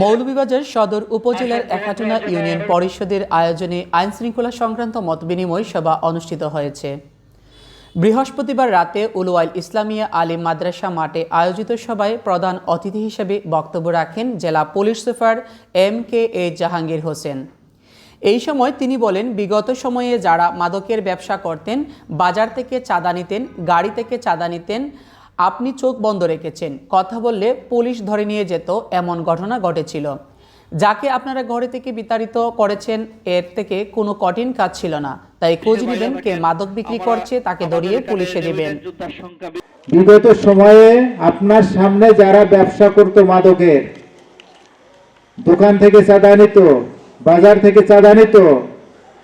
মৌলভীবাজার সদর উপজেলার একাটনা ইউনিয়ন পরিষদের আয়োজনে আইন শৃঙ্খলা সংক্রান্ত মতবিনিময় সভা অনুষ্ঠিত হয়েছে। বৃহস্পতিবার রাতে উলুয়াইল ইসলামিয়া আলিম মাদ্রাসা মাঠে আয়োজিত সভায় প্রধান অতিথি হিসেবে বক্তব্য রাখেন জেলা police super M K A Jahangir Hossain. এই সময় তিনি বলেন বিগত সময়ে যারা মাদকের ব্যবসা করতেন বাজার থেকে চাঁদা নিতেন গাড়ি থেকে চাঁদা নিতেন আপনি চোখ বন্ধ রেখেছেন। কথা বললে পুলিশ ধরে নিয়ে যেত এমন ঘটনা ঘটেছিল। যাকে আপনারা ঘরে থেকে বিতাড়িত করেছেন এর থেকে কোনো কঠিন কাজ ছিল না। তাই খোঁজ নেবেন কে মাদক বিক্রি করছে তাকে ধরিয়ে পুলিশে দেবেন। বিগত সময়ে আপনার সামনে যারা ব্যবসা করত মাদকের দোকান থেকে চাঁদা নিত বাজার থেকে চাঁদা নিত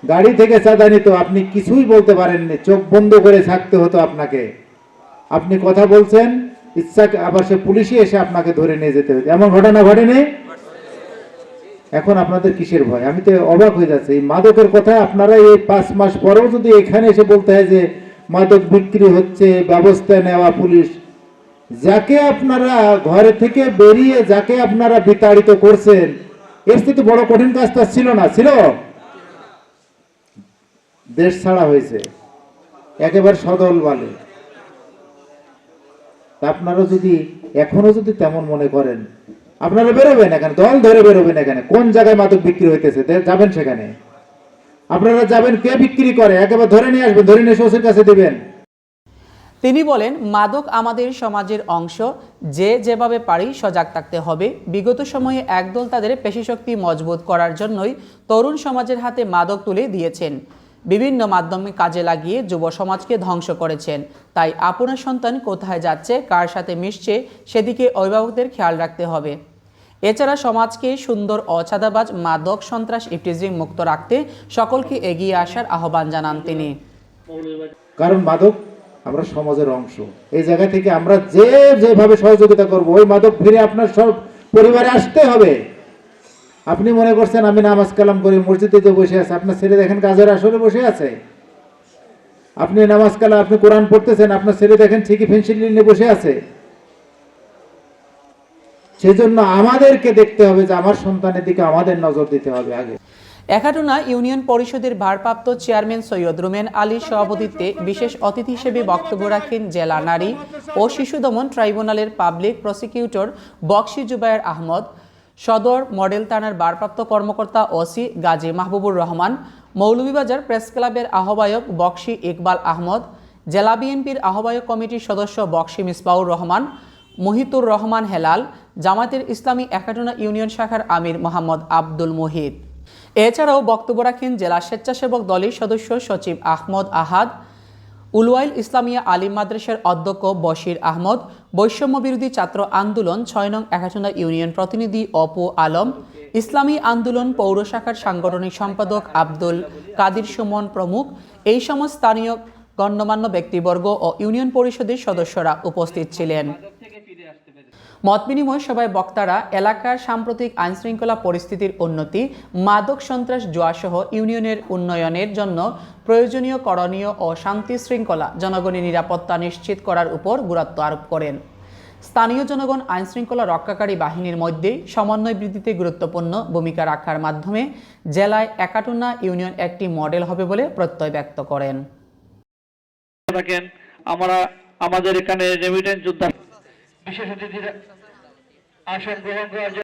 গাড়ি থেকে চাঁদা নিত আপনি কিছুই বলতে পারেননি চোখ বন্ধ করে থাকতে হতো আপনাকে। আপনি কথা বলছেন, ইচ্ছা আবার সে পুলিশই এসে আপনাকে ধরে নিয়ে যেতে হতো এমন ঘটনা ঘটেনি? এখন আপনাদের কিসের ভয়? আমি তো অবাক হয়ে যাচ্ছি। এই মাদকের কথা আপনারা এই পাঁচ মাস পরেও যদি এখানে এসে বলতে হয় যে মাদক বিক্রি হচ্ছে, ব্যবস্থা নেওয়া পুলিশ, যাকে আপনারা ঘরে থেকে বেরিয়ে যাকে আপনারা বিতাড়িত করছেন, এর থেকে বড় কঠিন কাজ কাজটা ছিল না। ছিল? দেশ ছাড়া হয়েছে। একেবারে সদল বলে তা আপনারা যদি এখনও যদি তেমন মনে করেন, আপনারা বেরোবেন এখানে দল ধরে বেরোবেন এখানে কোন? জায়গায় মাদক বিক্রি হইতেছে? যাবেন সেখানে। আপনারা যাবেন, কে বিক্রি করে? একেবারে ধরে নিয়ে আসবেন, ধরে নিয়ে শ্বশুর কাছে দেবেন। তিনি বলেন, মাদক আমাদের সমাজের অংশ, যে যেভাবে পারি সজাগ থাকতে হবে। বিগত সময়ে একদল তাদের পেশিশক্তি মজবুত করার জন্যই তরুণ সমাজের হাতে মাদক তুলে দিয়েছেন। বিভিন্ন মাধ্যমে কাজে লাগিয়ে যুব সমাজকে ধ্বংস করেছেন। তাই আপনার সন্তান কোথায় যাচ্ছে, কার সাথে মিশছে, সেদিকে অভিভাবকদের খেয়াল রাখতে হবে। এছাড়া সমাজকে সুন্দর অছাদাবাজ মাদক সন্ত্রাস ইফটিজিং মুক্ত রাখতে সকলকে এগিয়ে আসার আহ্বান জানান তিনি। কারণ মাদক আমরা সমাজের অংশ। এই জায়গা থেকে আমরা যে যেভাবে সহযোগিতা করব, ওই মাদক ফিরে আপনার সব পরিবারে আসতে হবে। আপনি মনে করছেন আমি নামাজ কালাম করি, মসজিদে বসে আছে, আপনার ছেলে দেখেন কাজের আসরে বসে আছে? আপনি নামাজ কালাম, আপনি কোরআন পড়তেছেন, আপনার ছেলে দেখেন ঠিকই পেন্সিল নিয়ে বসে আছে? সেজন্য আমাদেরকে দেখতে হবে যে আমার সন্তানের দিকে আমাদের নজর দিতে হবে আগে। একাটুনা ইউনিয়ন পরিষদের ভারপ্রাপ্ত চেয়ারম্যান সৈয়দ রুমেন আলীর সভাপতিত্বে বিশেষ অতিথি হিসেবে বক্তব্য রাখেন জেলা নারী ও শিশু দমন ট্রাইব্যুনালের পাবলিক প্রসিকিউটর বক্সি জুবায়ের আহমদ সদর মডেল থানার ভারপ্রাপ্ত কর্মকর্তা ওসি গাজী মাহবুবুর রহমান, মৌলভীবাজার প্রেস ক্লাবের আহ্বায়ক বক্সি ইকবাল আহমদ, জেলা বিএনপির আহ্বায়ক কমিটির সদস্য বক্সি মিসবাউর রহমান, মহিতুর রহমান হেলাল জামাতের ইসলামী একাটুনা ইউনিয়ন শাখার আমির মোহাম্মদ আব্দুল মুহিত। এছাড়াও বক্তব্য রাখেন জেলা স্বেচ্ছাসেবক দলের সদস্য সচিব আহমদ আহাদ উলওয়াইল ইসলামিয়া আলিম মাদ্রাসার অধ্যক্ষ বশির আহমদ বৈষম্য বিরোধী ছাত্র আন্দোলন ছয় নং একাটুনা ইউনিয়ন প্রতিনিধি অপু আলম, ইসলামী আন্দোলন পৌর শাখার সাংগঠনিক সম্পাদক আব্দুল কাদির সুমন প্রমুখ, এই সময় স্থানীয় গণ্যমান্য ব্যক্তিবর্গ ও ইউনিয়ন পরিষদের সদস্যরা উপস্থিত ছিলেন। মত বিনিময় সভায় বক্তারা এলাকার সাম্প্রতিক আইনশৃঙ্খলা পরিস্থিতির উন্নতি, মাদক সন্ত্রাস জোয়াসহ ইউনিয়নের উন্নয়নের জন্য প্রয়োজনীয়, করণীয় ও শান্তি শৃঙ্খলা জনগণের নিরাপত্তা নিশ্চিত করার উপর গুরুত্ব আরোপ করেন। স্থানীয় জনগণ আইনশৃঙ্খলা রক্ষাকারী বাহিনীর মধ্যে সমন্বয় বৃদ্ধিতে গুরুত্বপূর্ণ ভূমিকা রাখার মাধ্যমে জেলায় একাটুনা ইউনিয়ন একটি মডেল হবে বলে প্রত্যয় ব্যক্ত করেন। আমরা আমাদের এখানে রেমিটেন্স যোদ্ধা বিশেষ অতিথিরা আসন গ্রহণ করার